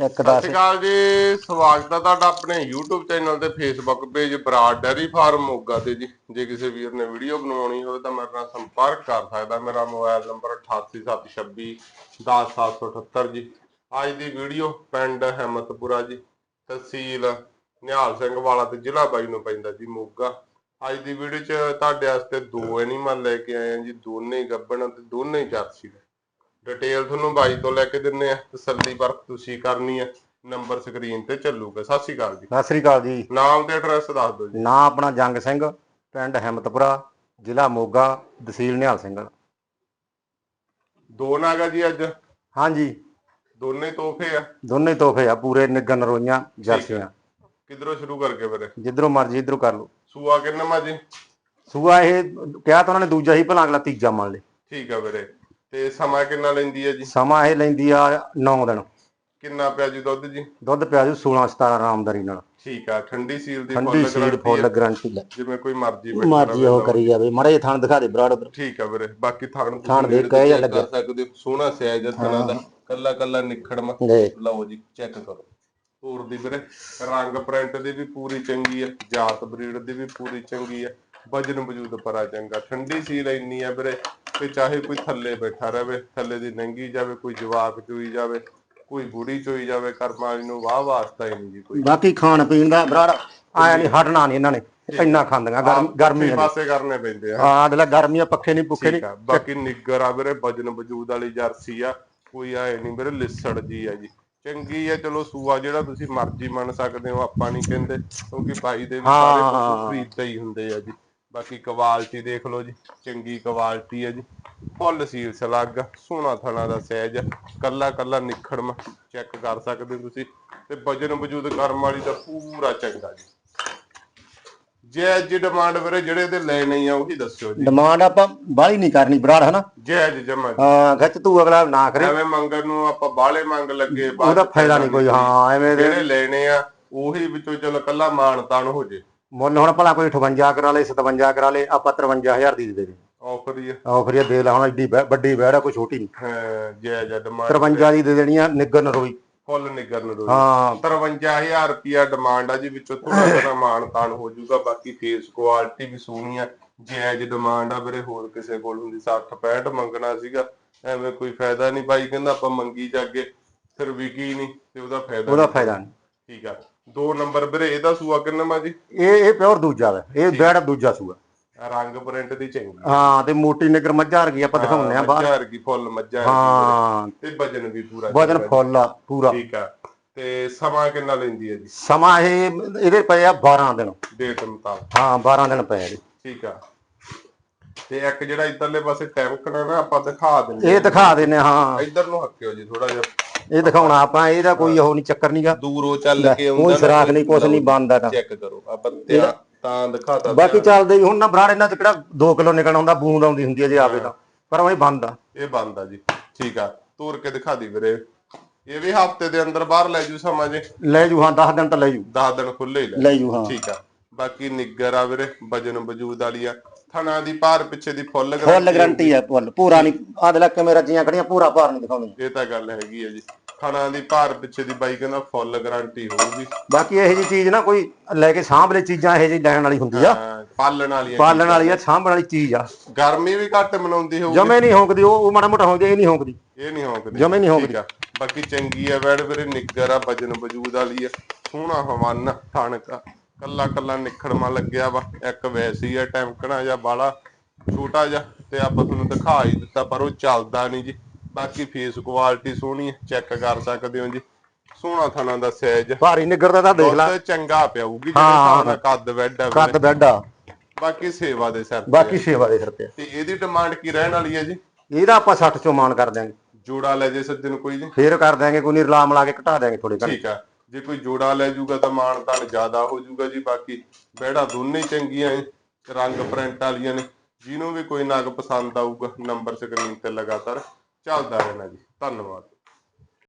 ਇੱਕ ਸਤਿ 10 ਸ਼੍ਰੀ ਅਕਾਲ ਜੀ ਸਵਾਗਤ ਹੈ ਤੁਹਾਡਾ ਆਪਣੇ YouTube ਚੈਨਲ ਤੇ Facebook page Brar dairy farm Moga ਤੇ ਜੀ। ਜੇ ਕਿਸੇ ਵੀਰ ਨੇ ਵੀਡੀਓ ਬਣਾਉਣੀ ਹੋਵੇ ਤਾਂ ਮੇਰੇ ਨਾਲ ਸੰਪਰਕ ਕਰ ਸਕਦਾ। ਮੇਰਾ ਮੋਬਾਈਲ ਨੰਬਰ 8876 10778 ਜੀ। ਅੱਜ ਦੀ ਵੀਡੀਓ ਪਿੰਡ ਹਿੰਮਤਪੁਰਾ ਜੀ। ਤਹਿਸੀਲ ਨਿਹਾਲ ਸਿੰਘ ਵਾਲਾ ਤੇ ਜ਼ਿਲ੍ਹਾ ਬਾਈ ਨੂੰ ਪੈਂਦਾ ਜੀ ਮੋਗਾ। ਅੱਜ ਦੀ ਵੀਡੀਓ 'ਚ ਤੁਹਾਡੇ ਵਾਸਤੇ ਦੋ ਐਨੀਮਲ ਲੈ ਕੇ ਆਏ ਆ ਜੀ ਦੋਨੇ ਹੀ ਗੱਭਣ ਤੇ ਦੋਨੇ ਜਰਸੀ। ਨੇ ਡਿਟੇਲ ਤੁਹਾਨੂੰ ਬਾਈ ਤੋਂ ਲੈ ਕੇ ਦਿੰਨੇ ਆ ਤਸੱਲੀ ਪਰਖ ਤੁਸੀਂ ਕਰਨੀ ਆ ਨੰਬਰ ਸਕਰੀਨ ਤੇ ਚੱਲੂਗਾ। ਸਤਿ ਸ਼੍ਰੀ ਅਕਾਲ ਜੀ। ਸਤਿ ਸ੍ਰੀ ਅਕਾਲ ਜੀ। ਨਾਮ ਤੇ ਐਡਰੈਸ ਦੱਸ ਦਿਓ ਜੀ। ਨਾਂ ਆਪਣਾ ਜੰਗ ਸਿੰਘ ਪਿੰਡ ਹਿੰਮਤਪੁਰਾ ਜ਼ਿਲ੍ਹਾ ਮੋਗਾ ਤਹਿਸੀਲ ਨਿਹਾਲ ਸਿੰਘ। ਦੋ ਨਾਗਾ ਜੀ ਅੱਜ? ਹਾਂਜੀ। ਦੋਨੇ ਤੋਹਫੇ ਆ? ਦੋਨੇ ਤੋਹਫੇ ਆ ਪੂਰੇ ਨਿੱਗਰ ਨਰੋਈਆਂ ਜਰਸੀਆਂ। ਕਿਧਰੋਂ ਸ਼ੁਰੂ ਕਰਕੇ ਵੀਰੇ ਜਿੱਧਰੋਂ ਮਰਜ਼ੀ ਇਧਰੋਂ ਕਰ ਲਓ। ਸੂਆ ਕਿੰਨਾ ਮਾ ਜੀ? ਸੂਆ ਇਹ ਕਿਹਾ ਤਾਂ ਉਹਨਾਂ ਨੇ ਦੂਜਾ ਹੀ ਭਲਾ ਅਗਲਾ ਤੀਜਾ ਮੰਨ ਲੇ। ਠੀਕ ਆ ਵੀਰੇ। ਤੇ ਸਮਾਂ ਕਿੰਨਾ ਲੈਂਦੀ ਹੈ ਜੀ? ਸਮਾਂ ਇਹ ਲੈਂਦੀ ਆ 9 ਦਿਨ। ਕਿੰਨਾ ਪਿਆ ਜੀ ਦੁੱਧ ਜੀ? ਦੁੱਧ ਪਿਆ ਜੂ 16 17 ਆਰਾਮਦਾਰੀ ਨਾਲ। ਠੀਕ ਆ ਠੰਡੀ ਸੀਲ ਦੀ ਠੰਡੀ ਸੀਲ ਫੁੱਲ ਗਾਰੰਟੀ ਲੈ ਜਿਵੇਂ ਕੋਈ ਮਰਜ਼ੀ ਬੈਠਾ ਮਰਜ਼ੀ ਉਹ। ਕਰੀ ਜਾਵੇ ਮੜੇ ਥਾਣ ਦਿਖਾ ਦੇ ਬਰਾੜ ਉਧਰ ਠੀਕ ਆ ਵੀਰੇ ਬਾਕੀ ਥਾਣ ਥਾਣ ਦੇ ਕਹੇ ਜਾਂ ਲੱਗਿਆ। ਸਕਦੇ ਸੋਹਣਾ ਸਿਆਜ ਦਾ ਥਣਾ ਦਾ ਕੱਲਾ ਕੱਲਾ ਨਿਖੜਮਾ। ਦੇਖ ਲਓ ਜੀ ਚੈੱਕ ਕਰੋ। ਹੋਰ ਦੀ ਵੀਰੇ ਰੰਗ ਪ੍ਰਿੰਟ ਦੀ ਵੀ ਪੂਰੀ ਚੰਗੀ ਆ ਜਾਤ ਬਰੀਡ ਦੀ ਵੀ ਪੂਰੀ ਚੰਗੀ ਆ ਵਜਨ ਵਜੂਦ ਪਰਾ ਚੰਗਾ ਠੰਡੀ ਸੀਲ ਇੰਨੀ ਆ ਵੀਰੇ ਕਿ ਚਾਹੇ ਕੋਈ ਥੱਲੇ ਬੈਠਾ ਰਵੇ ਥੱਲੇ ਦੀ ਨੰਗੀ ਜਾਵੇ ਕੋਈ ਜਵਾਕ ਚੋਈ ਜਾਵੇ ਕੋਈ ਬੁੜੀ ਚੋਈ ਜਾਵੇ ਕਰਮਾਂ ਵਾਲੀ ਨੂੰ ਵਾਹ ਵਾਸਤਾ ਹੀ ਨਹੀਂ ਜੀ ਕੋਈ। ਬਾਕੀ ਖਾਣ ਪੀਣ ਦਾ ਬਰਾੜ ਆਇਆ ਨਹੀਂ ਹਟਣਾ ਨਹੀਂ ਇਹਨਾਂ ਨੇ ਇੰਨਾ ਖਾਂਦੀਆਂ ਗਰਮ ਗਰਮੀ ਪਾਸੇ ਕਰਨੇ ਪੈਂਦੇ ਆ। ਹਾਂ ਅਦਲਾ ਗਰਮੀ ਆ ਪੱਖੇ ਨਹੀਂ ਪੁੱਖੇ ਨਹੀਂ ਬਾਕੀ ਨਿੱਗਰ ਆ ਵੀਰੇ ਵਜਨ ਵਜੂਦ ਵਾਲੀ ਜਰਸੀ ਆ ਕੋਈ ਆਏ ਨਹੀਂ ਵੀਰੇ ਲਿਸੜ ਜੀ ਆ ਜੀ। ਚੰਗੀ ਆ ਚਲੋ ਸੂਆ ਜਿਹੜਾ ਤੁਸੀਂ ਮਰਜ਼ੀ ਮੰਨ ਸਕਦੇ ਹੋ ਆਪਾਂ ਨਹੀਂ ਕਹਿੰਦੇ ਕਿਉਂਕਿ ਭਾਈ ਦੇ ਵੀ ਸਾਰੇ ਖਰੀਦਦੇ ਹੀ ਹੁੰਦੇ ਆ ਜੀ। ਬਾਕੀ ਕੁਆਲਿਟੀ ਦੇਖ ਲਓ ਜੀ ਚੰਗੀ ਕੁਆਲਿਟੀ ਆ ਜੀ। ਫੁੱਲ ਸੀਲ ਸਲੱਗ ਸੋਹਣਾ ਥਣਾ ਦਾ ਸਹਿਜ ਕੱਲਾ ਕੱਲਾ ਨਿਖੜਮ ਚੈੱਕ ਕਰ ਸਕਦੇ ਹੋ ਤੁਸੀਂ। ਤੇ ਵਜਨ ਵਜੂਦ ਕਰਮ ਵਾਲੀ ਦਾ ਪੂਰਾ ਚੰਗਾ ਜੀ। ਜੈ ਡਿਮਾਂਡ ਵੀਰੇ ਜਿਹੜੇ ਇਹਦੇ ਲੈਣੇ ਆ ਉਹੀ ਦੱਸਿਓ ਜੀ। ਡਿਮਾਂਡ ਆਪਾਂ ਬਾਹਲੀ ਨਹੀਂ ਕਰਨੀ ਬਰਾੜ ਹਨਾ? ਜੈ ਜਮਾ ਹਾਂ ਖਿੱਚ ਤੂੰ ਅਗਲਾ ਨਾ ਕਰੇ। ਐਵੇਂ ਮੰਗਣ ਨੂੰ ਆਪਾਂ ਬਾਹਲੇ ਮੰਗ ਲੱਗੇ ਉਹਦਾ ਫਾਇਦਾ ਨਹੀਂ ਕੋਈ ਹਾਂ ਐਵੇਂ ਜਿਹੜੇ ਲੈਣੇ ਆ ਉਹੀ ਵਿੱਚੋਂ ਚਲ ਕੱਲਾ ਮਾਨ ਤਾਨ ਹੋ ਜੇ। ਮੁੱਲ ਹੁਣ ਭਲਾ ਕੋਈ 58 ਕਰਾ ਲੇ 57 ਕਰਾ ਲੇ ਆਪਾਂ 53000 ਦੀ ਦੇ ਦੇ ਆਫਰ ਹੀ ਆ। ਆਫਰ ਇਹ ਦੇ ਲਾ ਹੁਣ ਬੈ- ਵੱਡੀ ਬੈੜ ਆ ਕੋਈ ਛੋਟੀ ਨਹੀਂ। ਹਾਂ, ਜੈ ਜੈ ਡਿਮਾਂਡ 53 ਦੀ ਦੇ ਦੇਣੀ ਆ ਨਿੱਗਰ ਨਰੋਈ। ਫੁੱਲ ਨਿਗਰ ਨੂੰ ਹਾਂ। 53000 ਰੁਪਿਆ ਡਿਮਾਂਡ ਆ ਜੀ ਵਿੱਚੋਂ ਥੋੜਾ ਥੋੜਾ ਮਾਨ ਤਾਨ ਹੋ ਜਾਊਗਾ ਬਾਕੀ ਫੇਸ ਕੁਆਲਿਟੀ ਵੀ ਸੋਹਣੀ ਆ। ਜੈਜ ਡਿਮਾਂਡ ਆ ਵੀਰੇ ਹੋਰ ਕਿਸੇ ਕੋਲ ਹੁੰਦੀ 60 65 ਮੰਗਣਾ ਸੀਗਾ। ਐਵੇਂ ਕੋਈ ਫਾਇਦਾ ਨਹੀਂ ਬਾਈ ਕਹਿੰਦਾ ਆਪਾਂ ਮੰਗੀ ਜਾਗੇ ਫਿਰ ਵਿਕੀ ਨਹੀਂ ਤੇ ਉਹਦਾ ਫਾਇਦਾ ਉਹਦਾ ਨਹੀਂ। ਫਾਇਦਾ ਨਹੀਂ। ਠੀਕ ਆ। ਦੋ ਨੰਬਰ ਵੀਰੇ ਇਹਦਾ ਸੂਆ ਕਿੰਨਾ ਮਾ ਜੀ? ਇਹ ਇਹ ਪਿਓਰ ਦੂਜਾ ਵਾ ਇਹ ਬੈੜ ਦੂਜਾ ਸੂਆ। ਰੰਗ ਪ੍ਰਿੰਟ ਦੀ ਚੰਗੀ। ਹਾਂ ਤੇ ਮੋਟੀ ਨਿੱਗਰ ਮੱਝਾਂ ਵਰਗੀ ਆਪਾਂ ਦਿਖਾਉਂਦੇ ਆ ਬਾਹਰ। ਵਰਗੀ ਫੁੱਲ ਮੱਝਾਂ ਹਾਂ। ਤੇ ਵਜਨ ਵੀ ਪੂਰਾ ਵਜਨ ਫੁੱਲ ਆ ਪੂਰਾ। ਠੀਕ ਆ। ਤੇ ਸਮਾਂ ਕਿੰਨਾ ਲੈਂਦੀ ਹੈ ਜੀ? ਸਮਾਂ ਇਹ ਇਹਦੇ ਪਏ ਆ 12 ਦਿਨ। ਡੇਟ ਮੁਤਾਬਕ। ਹਾਂ 12 ਦਿਨ ਪਏ ਇਹਦੇ। ਠੀਕ ਆ। ਤੇ ਇੱਕ ਜਿਹੜਾ ਇਧਰਲੇ ਪਾਸੇ ਟੈਂਕਣਾ ਨਾ ਆਪਾਂ ਦਿਖਾ ਦਿੰਦੇ ਇਹ ਦਿਖਾ ਦਿੰਨੇ ਹਾਂ ਇਧਰ ਨੂੰ ਹੱਕਿਓ ਜੀ ਥੋੜਾ ਜਿਹਾ। ਇਹ ਦਿਖਾਉਣਾ ਆਪਾਂ ਇਹਦਾ ਕੋਈ ਉਹ ਨਹੀਂ ਚੱਕਰ ਨਹੀਂਗਾ ਦੂਰੋਂ ਚੱਲ ਕੇ ਕੋਈ ਸਰਾਖ ਨਹੀਂ ਕੁਛ ਨਹੀਂ ਬੰਦਾ ਤਾਂ। ਚੈੱਕ ਕਰੋ ਆਪਾਂ ਧਿਆਨ ਤਾਂ ਦਿਖਾਤਾ ਬਾਕੀ ਚੱਲਦੇ ਹੀ ਹੁਣ ਨਾ ਬਰਾੜ ਇਹਨਾਂ ਚ ਕਿਹੜਾ 2 ਕਿਲੋ ਨਿਕਲਣਾ ਹੁੰਦਾ ਬੂੰਦ ਆਉਂਦੀ ਹੁੰਦੀ ਹੈ ਜੇ ਆਵੇ ਤਾਂ। ਪਰ ਉਹ ਇਹ ਬੰਦ ਆ। ਇਹ ਬੰਦ ਆ ਜੀ ਠੀਕ ਆ। ਤੋਰ ਕੇ ਦਿਖਾ ਦੀ ਵੀਰੇ। ਇਹ ਵੀ ਹਫ਼ਤੇ ਦੇ ਅੰਦਰ ਬਾਹਰ ਲੈ ਜੂ ਸਮਾਂ ਜੇ। ਲੈ ਜੂ ਹਾਂ 10 ਦਿਨ ਤਾਂ ਲੈ ਜੂ। 10 ਦਿਨ ਖੁੱਲੇ ਹੀ ਲੈ ਜੂ ਹਾਂ। ਠੀਕ ਆ। ਬਾਕੀ ਨਿੱਗਰ ਆ ਵੀਰੇ ਵਜਨ ਵਜੂਦ ਵਾਲੀ ਆ। ਥਣਾ ਦੀ ਭਾਰ ਪਿੱਛੇ ਦੀ ਫੁੱਲ ਫੁੱਲ ਗਰੰਟੀ ਹੈ ਫੁੱਲ। ਪੂਰਾ ਨਹੀਂ ਆਹ ਦੇ ਲੱਕੇ ਮੇਰਾ ਜੀਆਂ ਖੜੀਆਂ ਪੂਰਾ ਭਾਰ ਨਹੀਂ ਦਿਖਾਉਂਦੀ ਇਹ ਤਾਂ ਗੱਲ ਹੈਗੀ ਆ ਜੀ। ਥਣਾ ਦੀ ਭਾਰ ਪਿੱਛੇ ਦੀ ਬਾਈ ਕਹਿੰਦਾ ਫੁੱਲ ਗਾਰੰਟੀ ਹੋਊਗੀ। ਬਾਕੀ ਇਹੋ ਜੀ ਚੀਜ਼ ਨਾ ਕੋਈ ਲੈ ਕੇ ਲੈ ਚੀਜ਼ਾਂ ਇਹੋ ਜਿਹੀ ਲੈਣ ਵਾਲੀ ਹੁੰਦੀ ਆ। ਹਾਂ, ਪਾਲਣ ਵਾਲੀ ਪਾਲਣ ਵਾਲੀ ਆ ਸਾਂਭਣ ਵਾਲੀ ਚੀਜ਼ ਆ। ਗਰਮੀ ਵੀ ਘੱਟ ਮਨਾਉਂਦੀ ਹੋਊਗੀ। ਜਮੇ ਨਹੀਂ ਹੋਂਕਦੀ ਉਹ ਉਹ ਮਾੜਾ ਮੋਟਾ ਹੋ ਇਹ ਨਹੀਂ ਹੋਂਕਦੀ। ਇਹ ਨਹੀਂ ਹੋਂਕਦੀ। ਜਮੇ ਨਹੀਂ ਹੋਂਕਦੀ। ਬਾਕੀ ਚੰਗੀ ਆ ਵੈੜ ਵੀਰੇ ਨਿੱਗਰ ਆ ਵਜਨ ਵਜੂਦ ਵਾਲੀ ਆ। ਸੋਹਣਾ ਹਵਾਨਾ ਥਣਕਾ। ਕੱਲਾ ਕੱਲਾ ਨਿਖੜਮਾ ਲੱਗਿਆ ਵਾ। ਇੱਕ ਵੈਸੀ ਆ ਟੈਂਕਣਾ ਜਾਂ ਬਾਲਾ ਛੋਟਾ ਜਿਹਾ ਤੇ ਆਪਾਂ ਤੁਹਾਨੂੰ ਦਿਖਾ ਹੀ ਦਿੱਤਾ ਪਰ ਉਹ ਚੱਲਦਾ ਨਹੀਂ ਜੀ। ਬਾਕੀ ਫੇਸ ਕੁਆਲਿਟੀ ਸੋਹਣੀ ਹੈ ਚੈੱਕ ਕਰ ਸਕਦੇ ਹੋ ਜੀ। ਸੋਹਣਾ ਥਣਾ ਦਾ ਸਾਈਜ਼ ਭਾਰੀ ਨਿੱਗਰ ਦਾ ਤਾਂ ਦੇਖ ਲੈ। ਚੰਗਾ ਪਿਆਊਗੀ ਜਿਹੜੇ ਨਾਲ ਕੱਦ ਵੈਡ ਆ। ਕੱਦ ਬੈੱਡ ਆ। ਬਾਕੀ ਸੇਵਾ ਦੇ ਸਿਰ ਬਾਕੀ ਸੇਵਾ ਦੇ ਸਿਰ ਤੇ ਇਹਦੀ ਡਿਮਾਂਡ ਕੀ ਰਹਿਣ ਵਾਲੀ ਹੈ ਜੀ? ਇਹਦਾ ਆਪਾਂ 60 ਚੋਂ ਮਾਨ ਕਰ ਦਿਆਂਗੇ। ਜੋੜਾ ਲੈ ਜੇ ਸੱਜਣ ਕੋਈ ਜੀ। ਫੇਰ ਕਰ ਦਿਆਂਗੇ ਕੋਈ ਨਹੀਂ ਰਲਾ ਮਿਲਾ ਕੇ ਘਟਾ ਦਿਆਂਗੇ ਥੋੜੇ ਘੱਟ। ਠੀਕ ਆ। ਜੇ ਕੋਈ ਜੋੜਾ ਲੈ ਜੂਗਾ ਤਾਂ ਮਾਣ ਤਾਣ ਜ਼ਿਆਦਾ ਹੋ ਜੂਗਾ ਜੀ, ਬਾਕੀ ਬਹਿੜਾ ਦੋਨੇ ਚੰਗੀਆਂ ਏ ਰੰਗ ਪ੍ਰਿੰਟ ਵਾਲੀਆਂ ਨੇ, ਜਿਹਨੂੰ ਵੀ ਕੋਈ ਨਗ ਪਸੰਦ ਆਊਗਾ, ਨੰਬਰ ਸਕਰੀਨ ਤੇ ਲਗਾਤਾਰ ਚੱਲਦਾ ਰਹਿਣਾ ਜੀ, ਧੰਨਵਾਦ।